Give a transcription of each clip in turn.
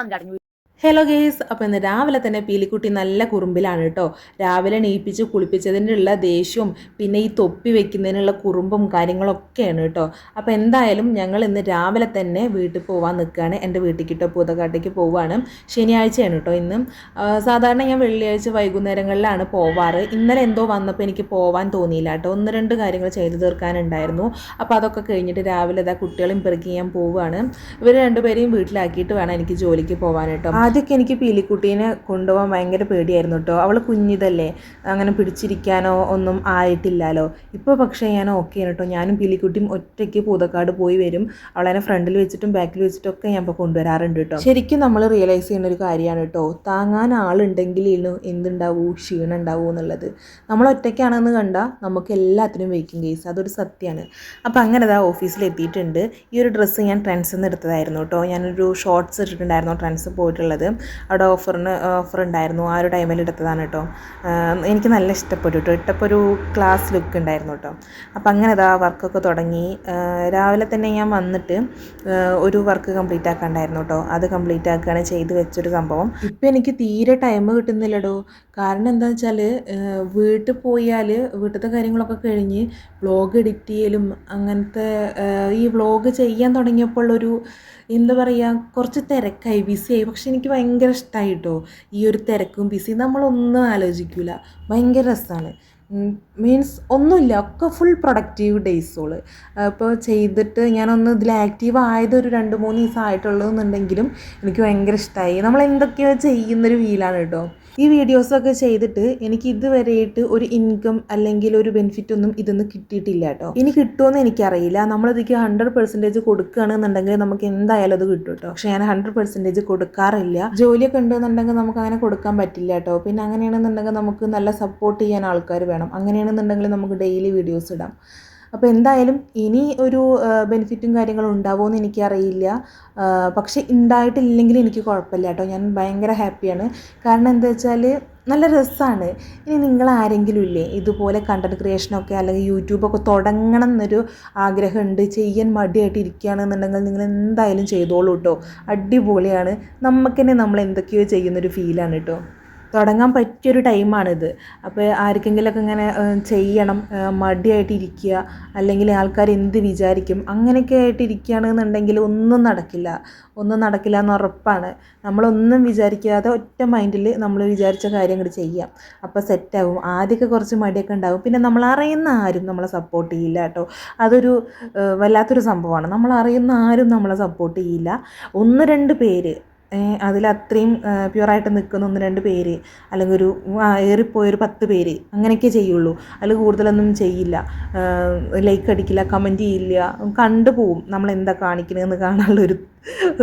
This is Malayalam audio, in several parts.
ഞാൻ കടഞ്ഞു ഹലോ ഗേസ് അപ്പോൾ ഇന്ന് രാവിലെ തന്നെ പീലിക്കുട്ടി നല്ല കുറുമ്പിലാണ് കേട്ടോ രാവിലെ നെയ്പ്പിച്ച് കുളിപ്പിച്ചതിനുള്ള ദേഷ്യവും പിന്നെ ഈ തൊപ്പി വെക്കുന്നതിനുള്ള കുറുമ്പും കാര്യങ്ങളൊക്കെയാണ് കേട്ടോ അപ്പോൾ എന്തായാലും ഞങ്ങൾ ഇന്ന് രാവിലെ തന്നെ വീട്ടിൽ പോകാൻ നിൽക്കുകയാണ്. എന്റെ വീട്ടിൽ കിട്ടോ പൂതക്കാട്ടേക്ക് പോവുകയാണ് ശനിയാഴ്ചയാണ് കേട്ടോ ഇന്ന്. സാധാരണ ഞാൻ വെള്ളിയാഴ്ച വൈകുന്നേരങ്ങളിലാണ് പോവാറ്. ഇന്നലെ എന്തോ വന്നപ്പോൾ എനിക്ക് പോവാൻ തോന്നിയില്ല കേട്ടോ ഒന്ന് രണ്ട് കാര്യങ്ങൾ ചെയ്തു തീർക്കാനുണ്ടായിരുന്നു. അപ്പോൾ അതൊക്കെ കഴിഞ്ഞിട്ട് രാവിലെ ഇതാ കുട്ടികളും പെറുക്കി ഞാൻ പോവുകയാണ് ഇവർ രണ്ടുപേരെയും വീട്ടിലാക്കിയിട്ട് വേണം എനിക്ക് ജോലിക്ക് പോകാൻ കേട്ടോ ആദ്യമൊക്കെ എനിക്ക് പീലിക്കുട്ടീനെ കൊണ്ടുപോകാൻ ഭയങ്കര പേടിയായിരുന്നു കേട്ടോ. അവൾ കുഞ്ഞിതല്ലേ അങ്ങനെ പിടിച്ചിരിക്കാനോ ഒന്നും ആയിട്ടില്ലല്ലോ. ഇപ്പോൾ പക്ഷേ ഞാൻ ഓക്കെ കേട്ടോ. ഞാനും പീലിക്കുട്ടിയും ഒറ്റയ്ക്ക് പൂതക്കാട് പോയി വരും. അവളെന്നെ ഫ്രണ്ടിൽ വെച്ചിട്ടും ബാക്കിൽ വെച്ചിട്ടൊക്കെ ഞാൻ ഇപ്പോൾ കൊണ്ടുവരാറുണ്ട് കേട്ടോ. ശരിക്കും നമ്മൾ റിയലൈസ് ചെയ്യുന്ന ഒരു കാര്യമാണ് കേട്ടോ. താങ്ങാൻ ആളുണ്ടെങ്കിലേ എന്തുണ്ടാവൂ? ക്ഷീണം ഉണ്ടാവൂ എന്നുള്ളത്. നമ്മൾ ഒറ്റയ്ക്കാണെന്ന് കണ്ടാൽ നമുക്ക് എല്ലാത്തിനും വെയ്ക്കും കേസ് അതൊരു സത്യമാണ് അപ്പോൾ അങ്ങനെ അതാ ഓഫീസിലെത്തിയിട്ടുണ്ട് ഈ ഒരു ഡ്രസ്സ് ഞാൻ ട്രെൻഡ്സിൽ നിന്ന് എടുത്തതായിരുന്നു കേട്ടോ. ഞാനൊരു ഷോർട്ട്സ് ഇട്ടിട്ടുണ്ടായിരുന്നു ട്രെൻഡ്സ് പോയിട്ടുള്ളത്. അവിടെ ഓഫറിന് ഓഫർ ഉണ്ടായിരുന്നു ആ ഒരു ടൈമിൽ എടുത്തതാണ് കേട്ടോ എനിക്ക് നല്ല ഇഷ്ടപ്പെട്ടു കേട്ടോ ഇട്ടപ്പോൾ ഒരു ക്ലാസ് ലുക്ക് ഉണ്ടായിരുന്നു കേട്ടോ അപ്പോൾ അങ്ങനെ അതാ വർക്കൊക്കെ തുടങ്ങി. രാവിലെ തന്നെ ഞാൻ വന്നിട്ട് ഒരു വർക്ക് കംപ്ലീറ്റ് ആക്കാണ്ടായിരുന്നു കേട്ടോ അത് കംപ്ലീറ്റ് ആക്കുകയാണ് ചെയ്ത് വെച്ചൊരു സംഭവം. ഇപ്പം എനിക്ക് തീരെ ടൈം കിട്ടുന്നില്ലടോ. കാരണം എന്താണെന്ന് വെച്ചാൽ വീട്ടിൽ പോയാൽ വീട്ടിലത്തെ കാര്യങ്ങളൊക്കെ കഴിഞ്ഞ് വ്ളോഗ് എഡിറ്റ് ചെയ്യലും അങ്ങനത്തെ ഈ വ്ളോഗ് ചെയ്യാൻ തുടങ്ങിയപ്പോൾ ഒരു എന്താ പറയുക കുറച്ച് തിരക്കായി ബിസിയായി പക്ഷെ എനിക്ക് ഭയങ്കര ഇഷ്ടമായി കേട്ടോ ഈ ഒരു തിരക്കും ബിസി നമ്മളൊന്നും ആലോചിക്കില്ല ഭയങ്കര രസമാണ് മീൻസ് ഒന്നുമില്ല ഒക്കെ ഫുൾ പ്രൊഡക്റ്റീവ് ഡേയ്സുകൾ അപ്പോൾ ചെയ്തിട്ട് ഞാനൊന്ന് ഇതിൽ ആക്റ്റീവ് ആയത് ഒരു രണ്ട് മൂന്ന് ദിവസം ആയിട്ടുള്ളൂ എന്നുണ്ടെങ്കിലും എനിക്ക് ഭയങ്കര ഇഷ്ടമായി നമ്മൾ എന്തൊക്കെയോ ചെയ്യുന്നൊരു വീലാണ് കേട്ടോ ഈ വീഡിയോസൊക്കെ ചെയ്തിട്ട് എനിക്ക് ഇതുവരെയായിട്ട് ഒരു ഇൻകം അല്ലെങ്കിൽ ഒരു ബെനിഫിറ്റ് ഒന്നും ഇതൊന്നും കിട്ടിയിട്ടില്ല കേട്ടോ ഇനി കിട്ടുമെന്ന് എനിക്കറിയില്ല. നമ്മളിതിക്ക് ഹൺഡ്രഡ് പെർസെന്റേജ് കൊടുക്കുകയാണെന്നുണ്ടെങ്കിൽ നമുക്ക് എന്തായാലും അത് കിട്ടും കേട്ടോ പക്ഷേ ഞാൻ ഹൺഡ്രഡ് പെർസെന്റേജ് കൊടുക്കാറില്ല. ജോലിയൊക്കെ ഉണ്ടെന്നുണ്ടെങ്കിൽ നമുക്ക് അങ്ങനെ കൊടുക്കാൻ പറ്റില്ല കേട്ടോ പിന്നെ അങ്ങനെയാണെന്നുണ്ടെങ്കിൽ നമുക്ക് നല്ല സപ്പോർട്ട് ചെയ്യാൻ ആൾക്കാർ വേണം. അങ്ങനെയാണെന്നുണ്ടെങ്കിൽ നമുക്ക് ഡെയിലി വീഡിയോസ് ഇടാം. അപ്പോൾ എന്തായാലും ഇനി ഒരു ബെനിഫിറ്റും കാര്യങ്ങളും ഉണ്ടാവുമോ എന്ന് എനിക്കറിയില്ല. പക്ഷേ ഉണ്ടായിട്ടില്ലെങ്കിൽ എനിക്ക് കുഴപ്പമില്ല കേട്ടോ. ഞാൻ ഭയങ്കര ഹാപ്പിയാണ് കാരണം എന്താ വെച്ചാൽ നല്ല രസമാണ് ഇനി നിങ്ങൾ ആരെങ്കിലും ഇല്ലേ ഇതുപോലെ കണ്ടന്റ് ക്രിയേഷനൊക്കെ അല്ലെങ്കിൽ യൂട്യൂബൊക്കെ തുടങ്ങണം എന്നൊരു ആഗ്രഹമുണ്ട്. ചെയ്യാൻ മടിയായിട്ട് ഇരിക്കുകയാണെന്നുണ്ടെങ്കിൽ നിങ്ങൾ എന്തായാലും ചെയ്തോളൂ കേട്ടോ. അടിപൊളിയാണ്. നമുക്ക് തന്നെ നമ്മൾ എന്തൊക്കെയോ ചെയ്യുന്നൊരു ഫീലാണ് കേട്ടോ. തുടങ്ങാൻ പറ്റിയൊരു ടൈമാണിത്. അപ്പോൾ ആർക്കെങ്കിലുമൊക്കെ ഇങ്ങനെ ചെയ്യണം മടിയായിട്ട് ഇരിക്കുക അല്ലെങ്കിൽ ആൾക്കാർ എന്ത് വിചാരിക്കും അങ്ങനെയൊക്കെ ആയിട്ട് ഇരിക്കുകയാണെന്നുണ്ടെങ്കിൽ ഒന്നും നടക്കില്ല. ഒന്നും നടക്കില്ല എന്ന് ഉറപ്പാണ്. നമ്മളൊന്നും വിചാരിക്കാതെ ഒറ്റ മൈൻഡിൽ നമ്മൾ വിചാരിച്ച കാര്യങ്ങൾ ചെയ്യാം. അപ്പോൾ സെറ്റാവും. ആദ്യമൊക്കെ കുറച്ച് മടിയൊക്കെ ഉണ്ടാവും. പിന്നെ നമ്മൾ അറിയുന്ന ആരും നമ്മളെ സപ്പോർട്ട് ചെയ്യില്ല കേട്ടോ. അതൊരു വല്ലാത്തൊരു സംഭവമാണ്. നമ്മൾ അറിയുന്ന ആരും നമ്മളെ സപ്പോർട്ട് ചെയ്യില്ല. ഒന്ന് രണ്ട് പേര് അതിലത്രയും പ്യുവറായിട്ട് നിൽക്കുന്ന ഒന്ന് രണ്ട് പേര് അല്ലെങ്കിൽ ഒരു ഏറിപ്പോയൊരു പത്ത് പേര് അങ്ങനെയൊക്കെ ചെയ്യുള്ളൂ. അതിൽ കൂടുതലൊന്നും ചെയ്യില്ല. ലൈക്ക് അടിക്കില്ല കമന്റ് ചെയ്യില്ല കണ്ടു പോവും നമ്മൾ എന്താ കാണിക്കണതെന്ന് കാണാനുള്ളൊരു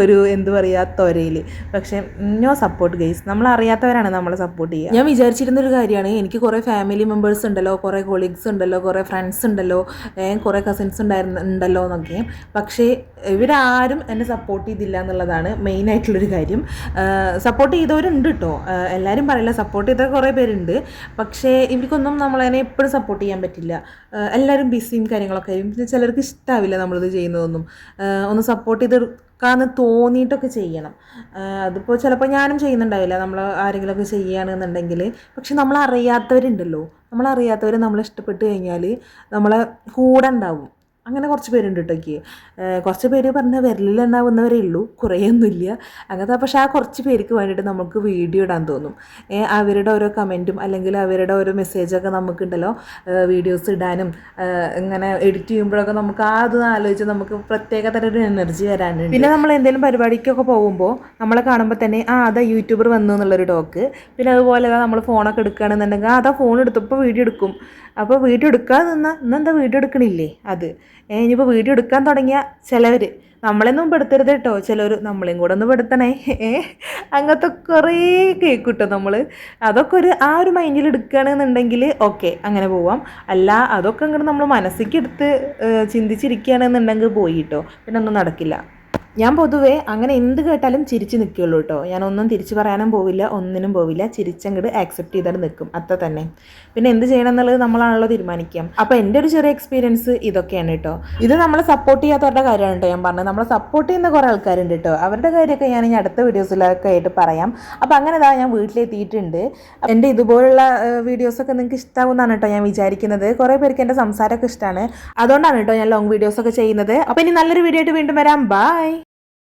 ഒരു എന്തു പറയുക ത്വരയിൽ പക്ഷേ നോ സപ്പോർട്ട് ഗൈസ് നമ്മൾ അറിയാത്തവരാണ് നമ്മളെ സപ്പോർട്ട് ചെയ്യുക. ഞാൻ വിചാരിച്ചിരുന്ന ഒരു കാര്യമാണ്. എനിക്ക് കുറേ ഫാമിലി മെമ്പേഴ്സ് ഉണ്ടല്ലോ കുറേ കൊളീഗ്സ് ഉണ്ടല്ലോ കുറേ ഫ്രണ്ട്സ് ഉണ്ടല്ലോ കുറേ കസിൻസ് ഉണ്ടായിരുന്നു ഉണ്ടല്ലോ എന്നൊക്കെ. പക്ഷേ ഇവരാരും എന്നെ സപ്പോർട്ട് ചെയ്തില്ല എന്നുള്ളതാണ് മെയിൻ ആയിട്ടുള്ളൊരു കാര്യം. സപ്പോർട്ട് ചെയ്തവരുണ്ട് കേട്ടോ എല്ലാവരും പറയില്ല സപ്പോർട്ട് ചെയ്ത കുറേ പേരുണ്ട്. പക്ഷേ ഇവർക്കൊന്നും നമ്മളതിനെ എപ്പോഴും സപ്പോർട്ട് ചെയ്യാൻ പറ്റില്ല. എല്ലാവരും ബിസിയും കാര്യങ്ങളൊക്കെ ആയിരിക്കും. പിന്നെ ചിലർക്ക് ഇഷ്ടാവില്ല നമ്മളിത് ചെയ്യുന്നതൊന്നും. ഒന്ന് സപ്പോർട്ട് ചെയ്ത് കാന്ന് തോന്നിയിട്ടൊക്കെ ചെയ്യണം. അതിപ്പോൾ ചിലപ്പോൾ ഞാനും ചെയ്യുന്നുണ്ടാവില്ല. നമ്മൾ ആരെങ്കിലുമൊക്കെ ചെയ്യുകയാണെന്നുണ്ടെങ്കിൽ പക്ഷെ നമ്മൾ അറിയാത്തവരുണ്ടല്ലോ നമ്മൾ അറിയാത്തവർ നമ്മളെ ഇഷ്ടപ്പെട്ട് കഴിഞ്ഞാൽ നമ്മളെ കൂടെ ഉണ്ടാവും. അങ്ങനെ കുറച്ച് പേരുണ്ട് കേട്ടോ എനിക്ക്. കുറച്ച് പേര് പറഞ്ഞ വിരലിലുണ്ടാവുന്നവരേ ഉള്ളൂ. കുറേയൊന്നുമില്ല അങ്ങനത്തെ പക്ഷേ ആ കുറച്ച് പേർക്ക് വേണ്ടിയിട്ട് നമുക്ക് വീഡിയോ ഇടാൻ തോന്നും. അവരുടെ ഓരോ കമന്റും അല്ലെങ്കിൽ അവരുടെ ഓരോ മെസ്സേജൊക്കെ നമുക്കുണ്ടല്ലോ. വീഡിയോസ് ഇടാനും ഇങ്ങനെ എഡിറ്റ് ചെയ്യുമ്പോഴൊക്കെ നമുക്ക് ആ അത് ആലോചിച്ച് നമുക്ക് പ്രത്യേക തരം ഒരു എനർജി വരാനുണ്ട്. പിന്നെ നമ്മൾ എന്തെങ്കിലും പരിപാടിക്കൊക്കെ പോകുമ്പോൾ നമ്മളെ കാണുമ്പോൾ തന്നെ ആ അതാ യൂട്യൂബർ വന്നു എന്നുള്ളൊരു ടോക്ക്. പിന്നെ അതുപോലെ നമ്മൾ ഫോണൊക്കെ എടുക്കുകയാണെന്നുണ്ടെങ്കിൽ അതാ ഫോൺ എടുത്തപ്പോൾ വീഡിയോ എടുക്കും. അപ്പോൾ വീഡിയോ എടുക്കാതെ നിന്നാൽ ഇന്നെന്താ വീഡിയോ എടുക്കണില്ലേ? അത്. ഇനിയിപ്പോൾ വീഡിയോ എടുക്കാൻ തുടങ്ങിയ ചിലവർ നമ്മളെന്നും പെടുത്തരുത് കേട്ടോ. ചിലർ നമ്മളെയും കൂടെ ഒന്ന് പെടുത്തണേ. ഏ അങ്ങനത്തെ കുറേ കേക്ക് കിട്ടും നമ്മൾ അതൊക്കെ ഒരു ആ ഒരു മൈൻഡിൽ എടുക്കുകയാണെന്നുണ്ടെങ്കിൽ ഓക്കെ അങ്ങനെ പോവാം. അല്ല അതൊക്കെ അങ്ങോട്ട് നമ്മൾ മനസ്സിലേക്ക് എടുത്ത് ചിന്തിച്ചിരിക്കുകയാണെന്നുണ്ടെങ്കിൽ പോയി കേട്ടോ. പിന്നെ ഒന്നും നടക്കില്ല. ഞാൻ പൊതുവേ അങ്ങനെ എന്ത് കേട്ടാലും ചിരിച്ച് നിൽക്കുകയുള്ളൂ കേട്ടോ ഒന്നും തിരിച്ചു പറയാനും പോവില്ല ഒന്നിനും പോവില്ല. ചിരിച്ചങ്ങട് ആക്സെപ്റ്റ് ചെയ്തിട്ട് നിൽക്കും അത്ര തന്നെ. പിന്നെ എന്ത് ചെയ്യണം എന്നുള്ളത് നമ്മളാണല്ലോ തീരുമാനിക്കാം അപ്പോൾ എന്റെ ഒരു ചെറിയ എക്സ്പീരിയൻസ് ഇതൊക്കെയാണ് കേട്ടോ ഇത് നമ്മൾ സപ്പോർട്ട് ചെയ്യാത്തവരുടെ കാര്യമാണ് കേട്ടോ ഞാൻ പറഞ്ഞത്. നമ്മളെ സപ്പോർട്ട് ചെയ്യുന്ന കുറേ ആൾക്കാരുണ്ട് കേട്ടോ അവരുടെ കാര്യമൊക്കെ ഞാൻ ഇനി അടുത്ത വീഡിയോസിലൊക്കെ ആയിട്ട് പറയാം. അപ്പോൾ അങ്ങനെ ഇതാ ഞാൻ വീട്ടിലെത്തിയിട്ടുണ്ട്. എന്റെ ഇതുപോലുള്ള വീഡിയോസൊക്കെ നിങ്ങൾക്ക് ഇഷ്ടമാകുമെന്നാണ് കേട്ടോ ഞാൻ വിചാരിക്കുന്നത്. കുറേ പേർക്ക് എന്റെ സംസാരമൊക്കെ ഇഷ്ടമാണ് അതുകൊണ്ടാണ് കേട്ടോ ഞാൻ ലോങ് വീഡിയോസൊക്കെ ചെയ്യുന്നത്. അപ്പോൾ ഇനി നല്ലൊരു വീഡിയോ ആയിട്ട് വീണ്ടും വരാം. ബൈ